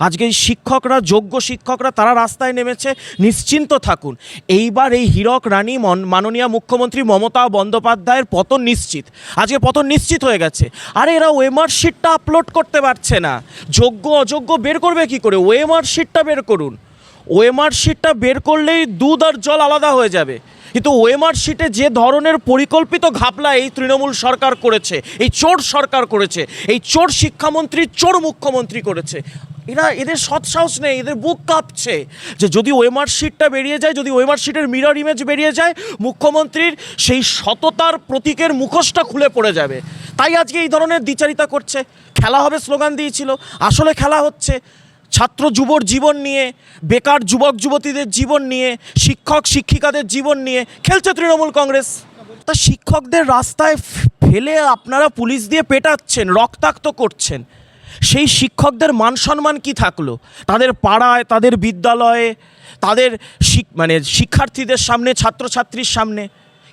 আজকে শিক্ষকরা, যোগ্য শিক্ষকরা তারা রাস্তায় নেমেছে, নিশ্চিন্ত থাকুন। এইবার এই হীরক রানী মন- মাননীয় মুখ্যমন্ত্রী মমতা বন্দ্যোপাধ্যায়ের পতন নিশ্চিত। আজকে পতন নিশ্চিত হয়ে গেছে। আরে এরা ওয়েমার শিটটা আপলোড করতে পারছে না। যোগ্য, অযোগ্য বের করবে কি করে? ওয়েমার শিটটা বের করুন। ওয়েমার শিটটা বের করলেই দুধ আর জল আলাদা হয়ে যাবে। কিন্তু ওয়েমার শিটে যে ধরনের পরিকল্পিত ঘাপলা এই তৃণমূল সরকার করেছে, এই চোর সরকার করেছে, এই চোর শিক্ষামন্ত্রী, চোর মুখ্যমন্ত্রী করেছে এরা এদের সৎসাহস নেই, এদের বুক কাঁপছে যে যদি ওয়েমার শিটটা বেরিয়ে যায়, যদি ওয়েমার শিটের মিরর ইমেজ বেরিয়ে যায়, মুখ্যমন্ত্রীর সেই সততার প্রতীকের মুখোশটা খুলে পড়ে যাবে। তাই আজকে এই ধরনের দ্বিচারিতা করছে। খেলা হবে স্লোগান দিয়েছিল, আসলে খেলা হচ্ছে। ছাত্র যুবর জীবন নিয়ে, বেকার যুবক যুবতীদের জীবন নিয়ে, শিক্ষক শিক্ষিকাদের জীবন নিয়ে খেলছে তৃণমূল কংগ্রেস। তা শিক্ষকদের রাস্তায় ফেলে আপনারা পুলিশ দিয়ে পেটাচ্ছেন, রক্তাক্ত করছেন। সেই শিক্ষকদের মান সম্মান কি থাকল? তাদের পাড়ায়, তাদের বিদ্যালয়ে, তাদের মানে শিক্ষার্থীদের সামনে, ছাত্রছাত্রীর সামনে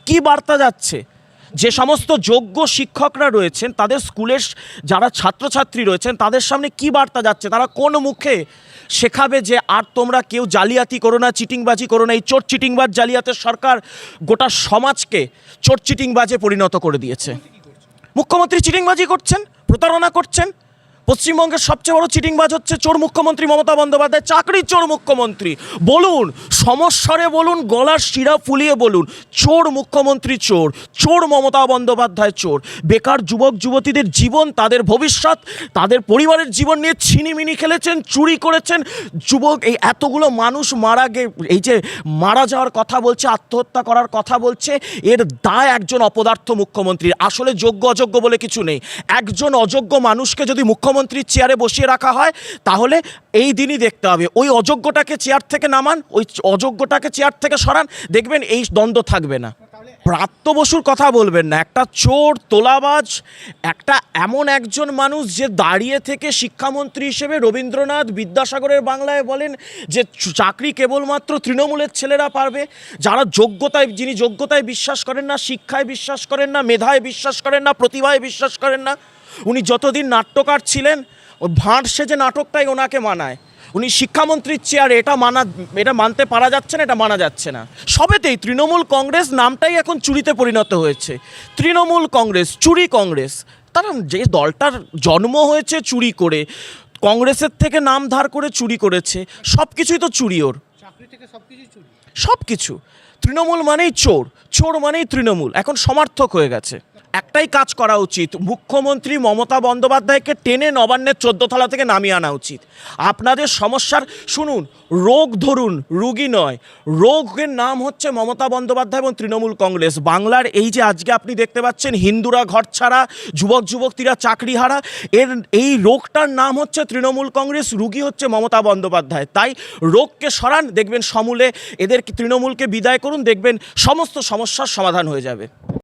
কি বার্তা যাচ্ছে? যে সমস্ত যোগ্য শিক্ষকরা রয়েছেন, তাদের স্কুলের যারা ছাত্রছাত্রী রয়েছেন, তাদের সামনে কি বার্তা যাচ্ছে? তারা কোন মুখে শেখাবে যে আর তোমরা কেউ জালিয়াতি করো না, চিটিংবাজি করো না, এই চোর চিটিংবাজ জালিয়াতের সরকার গোটা সমাজকে চোর চিটিংবাজে পরিণত করে দিয়েছে। মুখ্যমন্ত্রী চিটিংবাজি করছেন, প্রতারণা করছেন পশ্চিমবঙ্গের সবচেয়ে বড় চিটিংবাজ হচ্ছে চোর মুখ্যমন্ত্রী মমতা বন্দ্যোপাধ্যায় চাকরির চোর মুখ্যমন্ত্রী। বলুন, সমস্যারে বলুন, গলার শিরা ফুলিয়ে বলুন, চোর মুখ্যমন্ত্রী চোর চোর মমতা বন্দ্যোপাধ্যায় চোর। বেকার যুবক যুবতীদের জীবন, তাদের ভবিষ্যৎ, তাদের পরিবারের জীবন নিয়ে ছিনিমিনি খেলেছেন, চুরি করেছেন। যুবক, এই এতগুলো মানুষ মারা গে, এই যে মারা যাওয়ার কথা বলছে, আত্মহত্যা করার কথা বলছে, এর দায় একজন অপদার্থ মুখ্যমন্ত্রীর। আসলে যোগ্য অযোগ্য বলে কিছু নেই। একজন অযোগ্য মানুষকে যদি মুখ্যমন্ত্রীর চেয়ারে বসিয়ে রাখা হয়, তাহলে এই দিনই দেখতে হবে। ওই অযোগ্যটাকে চেয়ার থেকে নামান, ওই অযোগ্যটাকে চেয়ার থেকে সরান, দেখবেন এই দ্বন্দ্ব থাকবে না। প্রাপ্ত বসুর কথা বলবেন না। একটা চোর, তোলাবাজ, একটা এমন একজন মানুষ যে দাঁড়িয়ে থেকে শিক্ষামন্ত্রী হিসেবে রবীন্দ্রনাথ বিদ্যাসাগরের বাংলায় বলেন যে চাকরি কেবলমাত্র তৃণমূলের ছেলেরা পারবে। যারা যোগ্যতায় যিনি যোগ্যতায় বিশ্বাস করেন না, শিক্ষায় বিশ্বাস করেন না, মেধায় বিশ্বাস করেন না, প্রতিভায় বিশ্বাস করেন না, উনি যতদিন নাট্যকার ছিলেন ভাঁড় সেজে নাটকটাই ওনাকে মানায়। উনি শিক্ষামন্ত্রীর চেয়ারে এটা মানা এটা মানতে পারা যাচ্ছে না এটা মানা যাচ্ছে না। সবেতেই তৃণমূল কংগ্রেস নামটাই এখন চুরিতে পরিণত হয়েছে। তৃণমূল কংগ্রেস চুরি কংগ্রেস তারা যে দলটার জন্ম হয়েছে চুরি করে কংগ্রেসের থেকে নাম ধার করে চুরি করেছে সব কিছুই তো চুরি ওর। চাকরি থেকে সবকিছু চুরি। সব কিছু তৃণমূল মানেই চোর চোর মানেই তৃণমূল এখন সমার্থক হয়ে গেছে। একটাই কাজ করা উচিত, মুখ্যমন্ত্রী মমতা বন্দ্যোপাধ্যায়কে টেনে নবান্নের চোদ্দতলা থেকে নামিয়ে আনা উচিত। আপনাদের সমস্যার, শুনুন, রোগ ধরুন, রুগী নয়, রোগের নাম হচ্ছে মমতা বন্দ্যোপাধ্যায় এবং তৃণমূল কংগ্রেস। বাংলার এই যে আজকে আপনি দেখতে পাচ্ছেন, হিন্দুরা ঘর ছাড়া, যুবক যুবতীরা চাকরি হারা, এর এই রোগটার নাম হচ্ছে তৃণমূল কংগ্রেস, রুগী হচ্ছে মমতা বন্দ্যোপাধ্যায়। তাই রোগকে সরান, দেখবেন সমূলে এদের তৃণমূলকে বিদায় করুন, দেখবেন সমস্ত সমস্যার সমাধান হয়ে যাবে।